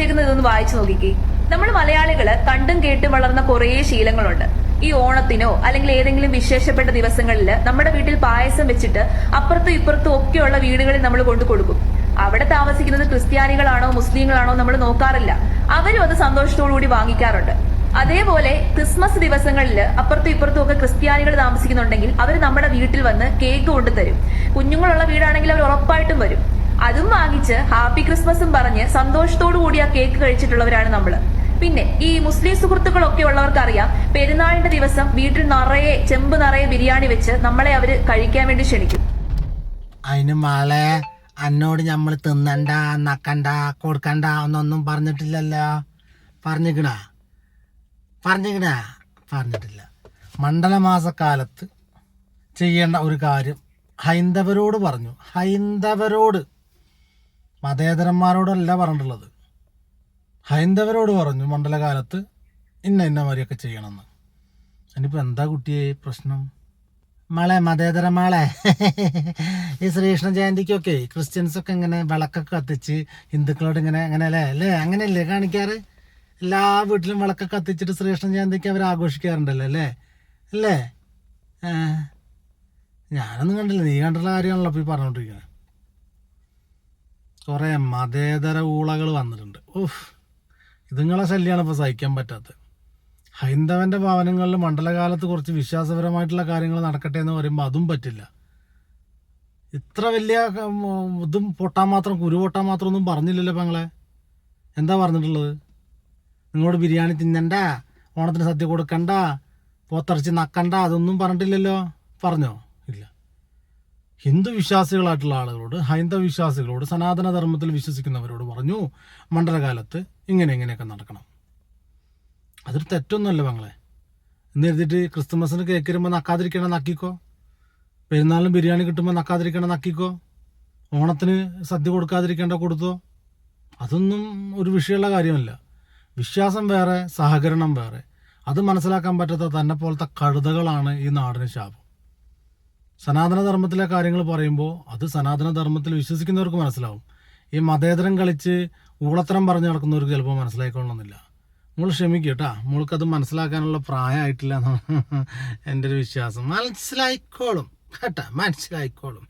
കാണിച്ചേക്കുന്നത് ഇതൊന്ന് വായിച്ചു നോക്കിക്കേ. നമ്മൾ മലയാളികൾ കണ്ടും കേട്ടും വളർന്ന കുറേ ശീലങ്ങളുണ്ട്. ഈ ഓണത്തിനോ അല്ലെങ്കിൽ ഏതെങ്കിലും വിശേഷപ്പെട്ട ദിവസങ്ങളിൽ നമ്മുടെ വീട്ടിൽ പായസം വെച്ചിട്ട് അപ്പുറത്തും ഇപ്പുറത്തും ഒക്കെയുള്ള വീടുകളിൽ നമ്മൾ കൊണ്ടു കൊടുക്കും. അവിടെ താമസിക്കുന്നത് ക്രിസ്ത്യാനികളാണോ മുസ്ലിങ്ങളാണോ നമ്മൾ നോക്കാറില്ല. അവരും അത് സന്തോഷത്തോടു കൂടി വാങ്ങിക്കാറുണ്ട്. അതേപോലെ ക്രിസ്മസ് ദിവസങ്ങളിൽ അപ്പുറത്തും ഇപ്പുറത്തും ഒക്കെ ക്രിസ്ത്യാനികൾ താമസിക്കുന്നുണ്ടെങ്കിൽ അവർ നമ്മുടെ വീട്ടിൽ വന്ന് കേക്ക് കൊണ്ടുതരും കുഞ്ഞുങ്ങളുള്ള വീടാണെങ്കിൽ അവർ ഉറപ്പായിട്ടും വരും. അതും വാങ്ങിച്ച് ഹാപ്പി ക്രിസ്മസും പറഞ്ഞ് സന്തോഷത്തോടു കൂടി ആ കേക്ക് കഴിച്ചിട്ടുള്ളവരാണ് നമ്മൾ പിന്നെ ഈ മുസ്ലിം സുഹൃത്തുക്കളൊക്കെ ഉള്ളവർക്ക് അറിയാം പെരുന്നാളിന്റെ ദിവസം വീട്ടിൽ നിറയെ ചെമ്പ് നിറയെ ബിരിയാണി വെച്ച് നമ്മളെ അവർ കഴിക്കാൻ വേണ്ടി ക്ഷണിക്കും. അതിന് മാളെ അന്നോട് നമ്മൾ തിന്നണ്ട നക്കണ്ട കൊടുക്കണ്ട എന്നൊന്നും പറഞ്ഞിട്ടില്ലല്ലോ. പറഞ്ഞിക്കണ? പറഞ്ഞിക്കണ? പറഞ്ഞിട്ടില്ല. മണ്ഡലമാസക്കാലത്ത് ചെയ്യേണ്ട ഒരു കാര്യം ഹൈന്ദവരോട് പറഞ്ഞു. ഹൈന്ദവരോട് മതേതരന്മാരോടല്ല പറഞ്ഞിട്ടുള്ളത്. ഹൈന്ദവരോട് പറഞ്ഞു മണ്ഡലകാലത്ത് ഇന്ന ഇന്ന മാതിരിയൊക്കെ ചെയ്യണമെന്ന്. ഇനിയിപ്പോൾ എന്താ കുട്ടിയെ പ്രശ്നം? മളെ മതേതര മാളെ. ഈ ശ്രീകൃഷ്ണ ജയന്തിക്കൊക്കെ ക്രിസ്ത്യൻസൊക്കെ ഇങ്ങനെ വിളക്കൊക്കെ കത്തിച്ച് ഹിന്ദുക്കളോട് ഇങ്ങനെ അങ്ങനെ അല്ലേ? അല്ലേ? അങ്ങനെയല്ലേ കാണിക്കാറ്? എല്ലാ വീട്ടിലും വിളക്കൊക്കെ കത്തിച്ചിട്ട് ശ്രീകൃഷ്ണ ജയന്തിക്ക് അവർ ആഘോഷിക്കാറുണ്ടല്ലോ അല്ലേ? അല്ലേ? ഞാനൊന്നും കണ്ടില്ല. നീ കണ്ടിട്ടുള്ള കാര്യമാണല്ലോ അപ്പോൾ ഈ പറഞ്ഞുകൊണ്ടിരിക്കുന്നത് കുറേ മതേതര ഊളകൾ വന്നിട്ടുണ്ട്. ഓഹ് ഇതുങ്ങളെ ശല്യമാണ് ഇപ്പോൾ സഹിക്കാൻ പറ്റാത്തത്. ഹൈന്ദവന്റെ ഭവനങ്ങളിൽ മണ്ഡലകാലത്ത് കുറച്ച് വിശ്വാസപരമായിട്ടുള്ള കാര്യങ്ങൾ നടക്കട്ടെ എന്ന് പറയുമ്പോൾ അതും പറ്റില്ല. ഇത്ര വലിയ ഇതും പൊട്ടാൻ മാത്രം കുരു പൊട്ടാൻ മാത്രം ഒന്നും പറഞ്ഞില്ലല്ലോ പെങ്ങളെ എന്താ പറഞ്ഞിട്ടുള്ളത്? നിങ്ങളോട് ബിരിയാണി തിന്നണ്ട ഓണത്തിന് സദ്യ കൊടുക്കണ്ട പോത്തിറച്ചി നക്കണ്ട അതൊന്നും പറഞ്ഞിട്ടില്ലല്ലോ. പറഞ്ഞോ? ഹിന്ദു വിശ്വാസികളായിട്ടുള്ള ആളുകളോട് ഹൈന്ദവ വിശ്വാസികളോട് സനാതനധർമ്മത്തിൽ വിശ്വസിക്കുന്നവരോട് പറഞ്ഞു മണ്ഡലകാലത്ത് ഇങ്ങനെ ഇങ്ങനെയൊക്കെ നടക്കണം. അതൊരു തെറ്റൊന്നുമല്ല മങ്ങളെ എന്ന് എഴുതിയിട്ട് ക്രിസ്തുമസിന് കേക്ക് വരുമ്പോൾ നക്കാതിരിക്കണം നക്കിക്കോ? പെരുന്നാളിന് ബിരിയാണി കിട്ടുമ്പോൾ നക്കാതിരിക്കണം നക്കിക്കോ? ഓണത്തിന് സദ്യ കൊടുക്കാതിരിക്കേണ്ട കൊടുത്തോ? അതൊന്നും ഒരു വിഷയമുള്ള കാര്യമല്ല. വിശ്വാസം വേറെ സഹകരണം വേറെ. അത് മനസ്സിലാക്കാൻ പറ്റാത്ത തന്നെ പോലത്തെ കഴുതകളാണ് ഈ നാടിന് ശാപം. സനാതന ധർമ്മത്തിലെ കാര്യങ്ങൾ പറയുമ്പോൾ അത് സനാതനധർമ്മത്തിൽ വിശ്വസിക്കുന്നവർക്ക് മനസ്സിലാവും. ഈ മതേതരം കളിച്ച് ഊളത്തരം പറഞ്ഞു നടക്കുന്നവർക്ക് ചിലപ്പോൾ മനസ്സിലായിക്കൊള്ളണമെന്നില്ല. നമ്മൾ ക്ഷമിക്കുക കേട്ടാ. നമ്മൾക്കത് മനസ്സിലാക്കാനുള്ള പ്രായമായിട്ടില്ല എന്നാണ് എന്റെ ഒരു വിശ്വാസം. മനസ്സിലായിക്കോളും. കേട്ടാ? മനസ്സിലായിക്കോളും.